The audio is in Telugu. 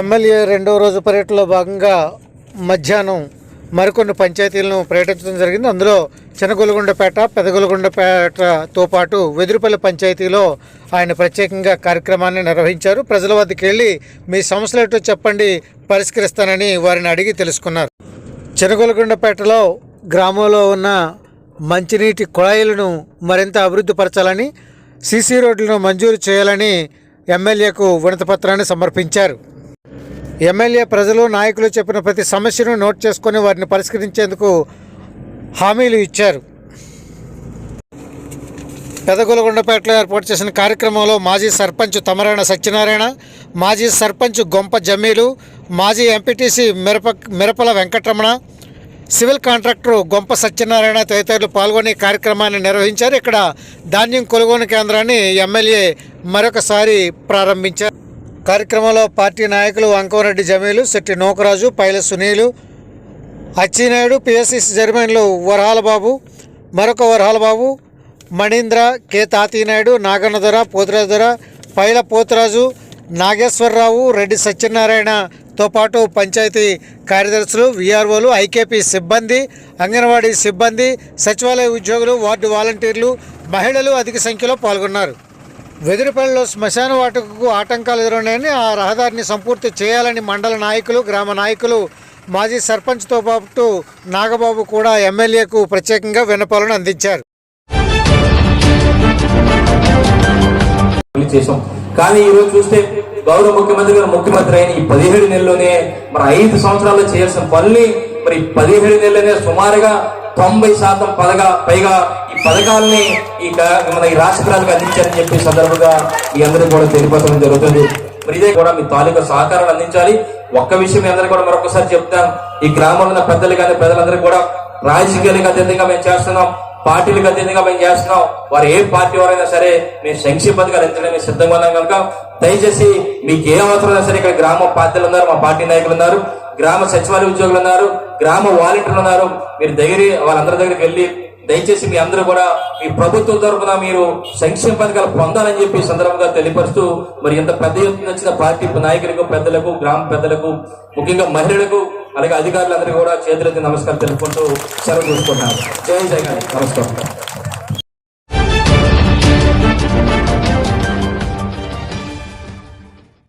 ఎమ్మెల్యే రెండో రోజు పర్యటనలో భాగంగా మధ్యాహ్నం మరికొన్ని పంచాయతీలను పర్యటించడం జరిగింది. అందులో చినగొలగొండపేట పెదగొలగొండపేటతో పాటు వెదురుపల్లి పంచాయతీలో ఆయన ప్రత్యేకంగా కార్యక్రమాన్ని నిర్వహించారు. ప్రజల వద్దకు వెళ్ళి మీ సమస్యలు ఏంటో చెప్పండి పరిష్కరిస్తానని వారిని అడిగి తెలుసుకున్నారు. చినగొలగొండపేటలో గ్రామంలో ఉన్న మంచినీటి కుళాయిలను మరింత అభివృద్ధి పరచాలని సీసీ రోడ్లను మంజూరు చేయాలని ఎమ్మెల్యేకు వినతపత్రాన్ని సమర్పించారు. ఎమ్మెల్యే ప్రజలు నాయకులు చెప్పిన ప్రతి సమస్యను నోట్ చేసుకొని వారిని పరిష్కరించేందుకు హామీలు ఇచ్చారు. పెదగొలగొండపేటలో ఏర్పాటు చేసిన కార్యక్రమంలో మాజీ సర్పంచ్ తమరాణ సత్యనారాయణ మాజీ సర్పంచ్ గొంప జమీలు మాజీ ఎంపీటీసీ మిరప మిరపల వెంకటరమణ సివిల్ కాంట్రాక్టర్ గొంప సత్యనారాయణ తదితరులు పాల్గొని కార్యక్రమాన్ని నిర్వహించారు. ఇక్కడ ధాన్యం కొనుగోలు కేంద్రాన్ని ఎమ్మెల్యే మరొకసారి ప్రారంభించారు. కార్యక్రమంలో పార్టీ నాయకులు వంకవరెడ్డి జమీలు శెట్టి నూకరాజు పైల సునీలు అచ్చినాయుడు పిఎస్సిసి చైర్మన్లు వరహాల బాబు మరొక వరహాల బాబు మణీంద్ర కె. తాతీనాయుడు నాగన్నదొర పోతురాజుదొర పైల పోతురాజు నాగేశ్వరరావు రెడ్డి సత్యనారాయణతో పాటు పంచాయతీ కార్యదర్శులు విఆర్ఓలు ఐకేపీ సిబ్బంది అంగన్వాడీ సిబ్బంది సచివాలయ ఉద్యోగులు వార్డు వాలంటీర్లు మహిళలు అధిక సంఖ్యలో పాల్గొన్నారు. వెదిరిపల్లిలో శ్మశాన వాటకు ఆటంకాలు ఎదురున్నాయని ఆ రహదారిని సంపూర్తి చేయాలని మండల నాయకులు గ్రామ నాయకులు మాజీ సర్పంచ్తో పాటు నాగబాబు కూడా ఎమ్మెల్యేకు ప్రత్యేకంగా విన్నపాలను అందించారు. కానీ ఈరోజు చూస్తే గౌరవ ముఖ్యమంత్రి గారు ముఖ్యమంత్రి అయిన ఈ పదిహేడు నెలలోనే మరి ఐదు సంవత్సరాల్లో చేయాల్సిన పనులు మరి పదిహేడు నెలలనే సుమారుగా తొంభై శాతం పదగా పైగా ఈ పథకాలని ఈ మన ఈ రాష్ట్ర ప్రజలకు అందించారని చెప్పి ఈ సందర్భంగా మీ అందరికీ కూడా తెలియపరచడం జరుగుతుంది. మరి ఇదే కూడా మీ తాలూకా సహకారాలు అందించాలి. ఒక్క విషయం మీ అందరూ కూడా మరొకసారి చెప్తాను. ఈ గ్రామంలో ఉన్న పెద్దలు కానీ ప్రజలందరూ కూడా రాజకీయాలకు అత్యంతంగా మేము చేస్తున్నాం. పార్టీలకు అత్యంతంగా మేము చేస్తున్నాం. వారు ఏ పార్టీ వారైనా సరే మేము సంక్షేమ పథకాలు అందించడానికి సిద్ధంగా ఉన్నాం కనుక దయచేసి మీకు ఏ అవసరమైనా సరే ఇక్కడ గ్రామ పార్టీలు ఉన్నారు మా పార్టీ నాయకులు ఉన్నారు. గ్రామ సచివాలయ ఉద్యోగులు ఉన్నారు గ్రామ వాలంటీర్లు ఉన్నారు. మీరు దగ్గర వాళ్ళందరి దగ్గరికి వెళ్ళి దయచేసి మీ అందరూ కూడా మీ ప్రభుత్వం తరఫున మీరు సంక్షేమ పథకాలు పొందాలని చెప్పి సందర్భంగా తెలియపరుస్తూ మరి ఇంత పెద్ద ఎత్తున వచ్చిన పార్టీ నాయకులకు పెద్దలకు గ్రామ పెద్దలకు ముఖ్యంగా మహిళలకు అలాగే అధికారులందరికీ కూడా చేతులెత్తి నమస్కారం తెలుపుకుంటూ సెలవు చూసుకుంటున్నాను జై జగన్ నమస్కారం.